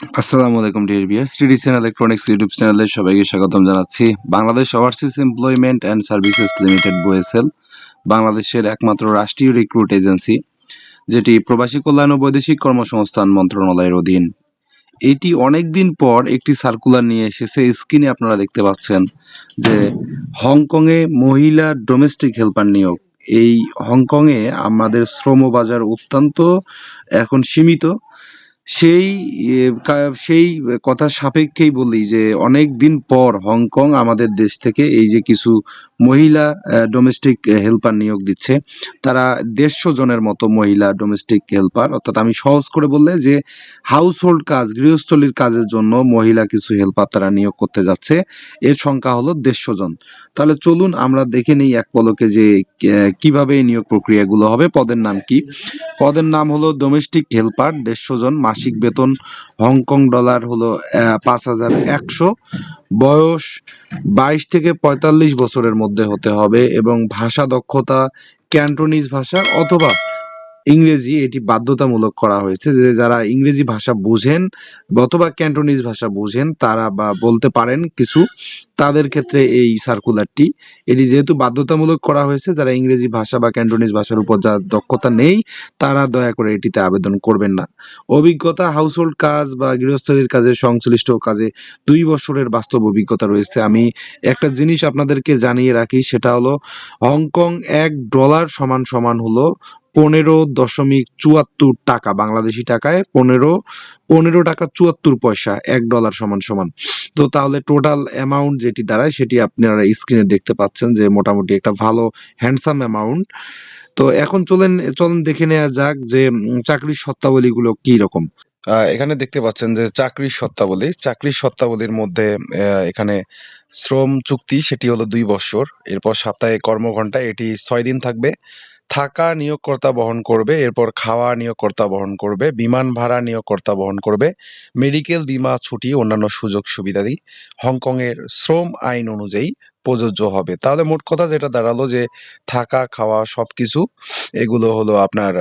আসসালামু আলাইকুম dear viewers tradition electronics YouTube চ্যানেলে সবাইকে স্বাগতম জানাচ্ছি। Bangladesh overseas employment and services limited BOESL বাংলাদেশের একমাত্র রাষ্ট্রীয় রিক্রুট এজেন্সি যেটি প্রবাসী কল্যাণ ও বৈদেশিক কর্মসংস্থান মন্ত্রণালয়ের অধীন। এটি অনেকদিন পর একটি সার্কুলার নিয়ে এসেছে। স্ক্রিনে আপনারা দেখতে পাচ্ছেন যে হংকংয়ে মহিলা ডোমেস্টিক হেল্পার নিয়োগ। এই হংকংয়ে আমাদের শ্রম বাজার অত্যন্ত এখন সীমিত। সেই সেই কথা সাপেক্ষেই বলি যে অনেক দিন পর হংকং আমাদের দেশ থেকে এই যে কিছু মহিলা ডোমেস্টিক হেল্পার নিয়োগ দিচ্ছে, তারা দেড়শো জনের মতো মহিলা ডোমেস্টিক হেল্পার অর্থাৎ আমি সহজ করে বললে যে হাউস হোল্ড কাজ, গৃহস্থলীর কাজের জন্য মহিলা কিছু হেল্পার তারা নিয়োগ করতে যাচ্ছে, এর সংখ্যা হলো দেড়শো জন। তাহলে চলুন আমরা দেখে নিই এক পলকে যে কীভাবে এই নিয়োগ প্রক্রিয়াগুলো হবে, পদের নাম কি? পদের নাম হলো ডোমেস্টিক হেল্পার দেড়শো জন মাসিক বেতন হংকং ডলার হলো পাঁচ হাজার একশো। বয়স বাইশ থেকে পঁয়তাল্লিশ বছরের মধ্যে হতে হবে এবং ভাষা দক্ষতা, ক্যান্টোনিজ ভাষা অথবা ইংরেজি এটি বাধ্যতামূলক করা হয়েছে যে যারা ইংরেজি ভাষা বুঝেন অথবা ক্যান্টোনিজ ভাষা বুঝেন তারা বা বলতে পারেন কিছু, তাদের ক্ষেত্রে এই সার্কুলারটি এটি যেহেতু বাধ্যতামূলক করা হয়েছে, যারা ইংরেজি ভাষা বা ক্যান্টোনিজ ভাষার উপর যার দক্ষতা নেই, তারা দয়া করে এটিতে আবেদন করবেন না। অভিজ্ঞতা হাউসহোল্ড কাজ বা গৃহস্থলীর কাজে সংশ্লিষ্ট কাজে দুই বছরের বাস্তব অভিজ্ঞতা রয়েছে। আমি একটা জিনিস আপনাদেরকে জানিয়ে রাখি, সেটা হলো হংকং এক ডলার সমান সমান হলো পনেরো দশমিক চুয়াত্তর টাকা, বাংলাদেশি টাকায় পনেরো পনেরো টাকা চুয়াত্তর পয়সা, এক ডলার সমান সমান। তো তাহলে টোটাল অ্যামাউন্ট যেটি দাঁড়ায়, সেটি আপনারা স্ক্রিনে দেখতে পাচ্ছেন যে মোটামুটি একটা ভালো হ্যান্ডসাম অ্যামাউন্ট তো এখন চলেন চলেন দেখে নেওয়া যাক যে চাকরির শর্তাবলীগুলো কি রকম। এখানে দেখতে পাচ্ছেন যে চাকরির শর্তাবলী চাকরির শর্তাবলীর মধ্যে এখানে শ্রম চুক্তি, সেটি হলো দুই বছর। এরপর সপ্তাহে কর্মঘন্টা এটি ছয় দিন থাকবে। থাকা নিয়োগকর্তা বহন করবে, এরপর খাওয়া নিয়োগকর্তা বহন করবে, বিমান ভাড়া নিয়োগকর্তা বহন করবে, মেডিকেল বিমা, ছুটি, অন্যান্য সুযোগ সুবিধাদি হংকংয়ের শ্রম আইন অনুযায়ী প্রযোজ্য হবে। তাহলে মোট কথা যেটা দাঁড়াল যে থাকা, খাওয়া সবকিছু, এগুলো হলো আপনার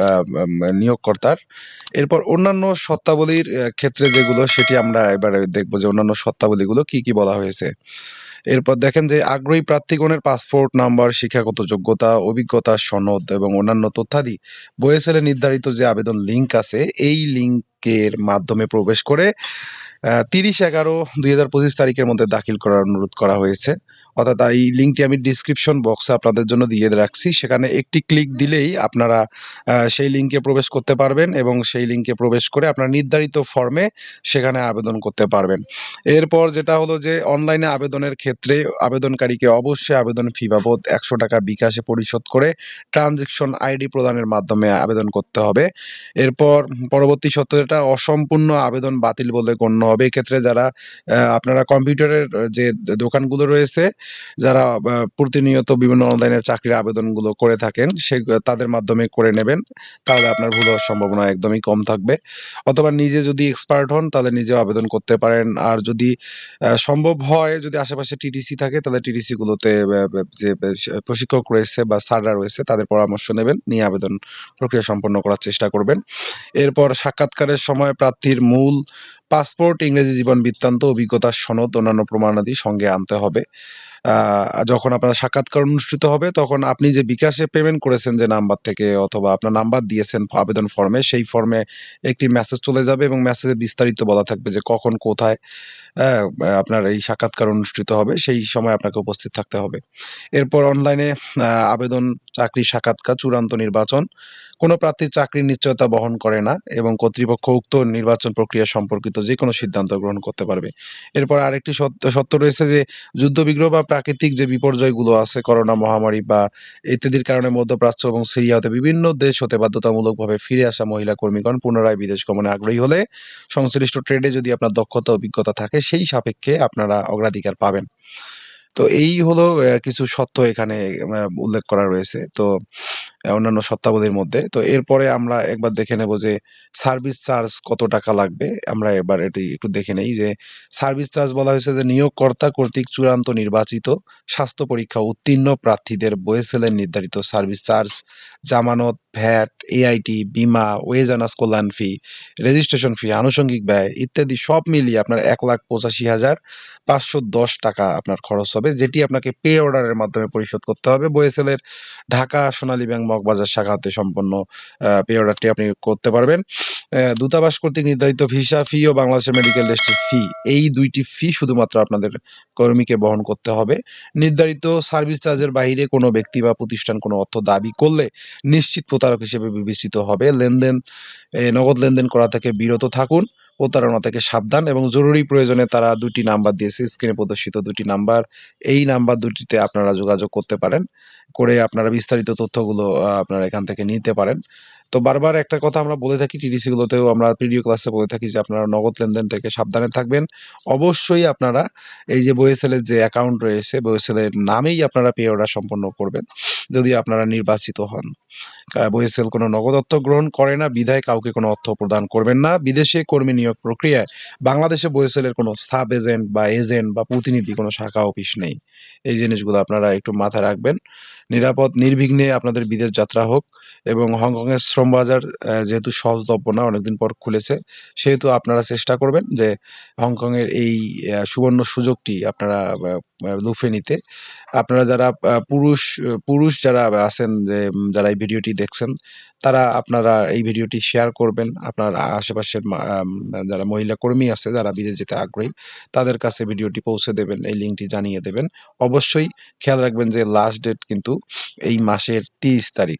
নিয়োগকর্তার। এরপর অন্যান্য সত্তাবলীর ক্ষেত্রে যেগুলো সেটি আমরা এবারে দেখব যে অন্যান্য শর্তাবলীগুলো কি কি বলা হয়েছে। এরপর দেখেন যে আগ্রহী প্রার্থীগণের পাসপোর্ট নাম্বার, শিক্ষাগত যোগ্যতা, অভিজ্ঞতা, সনদ এবং অন্যান্য তথ্যাদি বইয়েসেলে নির্ধারিত যে আবেদন লিঙ্ক আছে, এই লিঙ্কের মাধ্যমে প্রবেশ করে তিরিশ এগারো দুই হাজার পঁচিশ তারিখের মধ্যে দাখিল করার অনুরোধ করা হয়েছে। অর্থাৎ এই লিঙ্কটি আমি ডিসক্রিপশন বক্সে আপনাদের জন্য দিয়ে রাখছি। সেখানে একটি ক্লিক দিলেই আপনারা সেই লিঙ্কে প্রবেশ করতে পারবেন এবং সেই লিঙ্কে প্রবেশ করে আপনার নির্ধারিত ফর্মে সেখানে আবেদন করতে পারবেন। এরপর যেটা হলো যে অনলাইনে আবেদনের ক্ষেত্রে আবেদনকারীকে অবশ্যই আবেদন ফি বাবদ একশো টাকা বিকাশে পরিশোধ করে ট্রানজেকশন আইডি প্রদানের মাধ্যমে আবেদন করতে হবে। এরপর পরবর্তী সত্য যেটা, অসম্পূর্ণ আবেদন বাতিল বলে গণ্য হবে। এক্ষেত্রে যারা আপনারা কম্পিউটারের যে দোকানগুলো রয়েছে যারা প্রতিনিয়ত বিভিন্ন অনলাইনে চাকরির আবেদনগুলো করে থাকেন সে তাদের মাধ্যমে করে নেবেন তাহলে আপনার ভুল হওয়ার সম্ভাবনা একদমই কম থাকবে। অথবা নিজে যদি এক্সপার্ট হন তাহলে নিজেও আবেদন করতে পারেন। আর যদি সম্ভব হয় যদি আশেপাশে টিটিসি থাকে তাহলে টিটিসি গুলোতে আহ, আহ, যে প্রশিক্ষক রয়েছে বা স্যাররা রয়েছে তাদের পরামর্শ নেবেন নিয়ে আবেদন প্রক্রিয়া সম্পন্ন করার চেষ্টা করবেন। এরপর সাক্ষাৎকারের সময় প্রার্থীর মূল পাসপোর্ট ইংরেজি জীবন বৃত্তান্ত অভিজ্ঞতার সনদ অন্যান্য প্রমাণাদি সঙ্গে আনতে হবে। যখন আপনার সাক্ষাৎকার অনুষ্ঠিত হবে, তখন আপনি যে বিকাশে পেমেন্ট করেছেন যে নাম্বার থেকে অথবা আপনার নাম্বার দিয়েছেন আবেদন ফর্মে সেই ফর্মে একটি মেসেজ চলে যাবে এবং মেসেজে বিস্তারিত বলা থাকবে যে কখন, কোথায় আপনার এই সাক্ষাৎকার অনুষ্ঠিত হবে, সেই সময় আপনাকে উপস্থিত থাকতে হবে। এরপর অনলাইনে আবেদন, চাকরি, সাক্ষাৎকার, চূড়ান্ত নির্বাচন, কোনো প্রার্থীর চাকরির নিশ্চয়তা বহন করে না এবং কর্তৃপক্ষ উক্ত নির্বাচন প্রক্রিয়া সম্পর্কিত যে কোনো সিদ্ধান্ত গ্রহণ করতে পারবে। এরপর আরেকটি সত্য সত্য রয়েছে যে যুদ্ধবিগ্রহ বা প্রাকৃতিক যে বিপর্যয়গুলো আছে, করোনা মহামারী বা ইত্যাদির কারণে মধ্যপ্রাচ্য এবং সিরিয়াতে বিভিন্ন দেশ হতে বাধ্যতামূলকভাবে ফিরে আসা মহিলা কর্মীগণ পুনরায় বিদেশ গমনে আগ্রহী হলে সংশ্লিষ্ট ট্রেডে যদি আপনার দক্ষতা, অভিজ্ঞতা থাকে, সেই সাপেক্ষে আপনারা অগ্রাধিকার পাবেন। তো এই হলো কিছু সত্য এখানে উল্লেখ করা রয়েছে। তো অন্যান্য সত্তাবলীর মধ্যে। তো এরপরে আমরা একবার দেখে নেব যে সার্ভিস চার্জ কত টাকা লাগবে। আমরা এবার এটি একটু দেখে নেই যে সার্ভিস চার্জ বলা হয়েছে যে নিয়োগকর্তা কর্তৃক চূড়ান্ত নির্বাচিত স্বাস্থ্য পরীক্ষা উত্তীর্ণ প্রার্থীদের বয়েসেলের নির্ধারিত সার্ভিস চার্জ, জামানত, ভ্যাট, এআইটি, বিমা ওয়েজানাস কল্যাণ ফি, রেজিস্ট্রেশন ফি, আনুষঙ্গিক ব্যয় ইত্যাদি সব মিলিয়ে আপনার এক লাখ পঁচাশি হাজার পাঁচশো দশ টাকা আপনার খরচ হবে। যেটি আপনাকে পে অর্ডারের মাধ্যমে পরিশোধ করতে হবে। বয়েসেলের ঢাকা সোনালী ব্যাংক মগবাজার শাখাতে সম্পন্ন পে অর্ডারটি আপনি করতে পারবেন। দূতাবাস কর্তৃক নির্ধারিত ভিসা ফি ও বাংলাদেশের মেডিকেল রেজিস্ট্রি ফি, এই দুইটি ফি শুধুমাত্র আপনাদের কর্মীকে বহন করতে হবে। নির্ধারিত সার্ভিস চার্জের বাইরে কোনো ব্যক্তি বা প্রতিষ্ঠান কোনো অর্থ দাবি করলে নিশ্চিত প্রতারক হিসেবে বিবেচিত হবে। লেনদেন নগদ লেনদেন করা থেকে বিরত থাকুন। প্রতারণা থেকে সাবধান এবং জরুরি প্রয়োজনে তারা দুটি নাম্বার দিয়েছে স্ক্রিনে প্রদর্শিত দুটি নাম্বার। এই নাম্বার দুটিতে আপনারা যোগাযোগ করতে পারেন, করে আপনারা বিস্তারিত তথ্যগুলো আপনারা এখান থেকে নিতে পারেন। তো বারবার একটা কথা আমরা বলে থাকি টিডিসি গুলোতেও আমরা ভিডিও ক্লাসে বলে থাকি যে আপনারা নগদ লেনদেন থেকে সাবধানে থাকবেন। অবশ্যই আপনারা এই যে বইএসএলের যে অ্যাকাউন্ট রয়েছে বইএসএলের নামেই আপনারা পে অর্ডার সম্পন্ন করবেন, যদি আপনারা নির্বাচিত হন। বইএসএল কোনো নগদ অর্থ গ্রহণ করে না, বিধায় কাউকে কোনো অর্থ প্রদান করবেন না। বিদেশে কর্মী নিয়োগ প্রক্রিয়ায় বাংলাদেশে বইএসএলের কোনো সাব এজেন্ট বা এজেন্ট বা প্রতিনিধি কোনো শাখা, অফিস নেই। এই জিনিসগুলো আপনারা একটু মাথায় রাখবেন। নিরাপদ, নির্বিঘ্নে আপনাদের বিদেশ যাত্রা হোক এবং হংকংয়ের শ্রম বাজার যেহেতু সহজলভ্য না, অনেকদিন পর খুলেছে, সেহেতু আপনারা চেষ্টা করবেন যে হংকংয়ের এই সুবর্ণ সুযোগটি আপনারা লুফে নিতে। আপনারা যারা পুরুষ পুরুষ যারা আছেন যে যারা এই ভিডিওটি দেখছেন, তারা আপনারা এই ভিডিওটি শেয়ার করবেন। আপনার আশেপাশের যারা মহিলা কর্মী আছে, যারা বিদেশ যেতে আগ্রহী, তাদের কাছে ভিডিওটি পৌঁছে দেবেন, এই লিঙ্কটি জানিয়ে দেবেন। অবশ্যই খেয়াল রাখবেন যে লাস্ট ডেট কিন্তু এই মাসের তিরিশ তারিখ।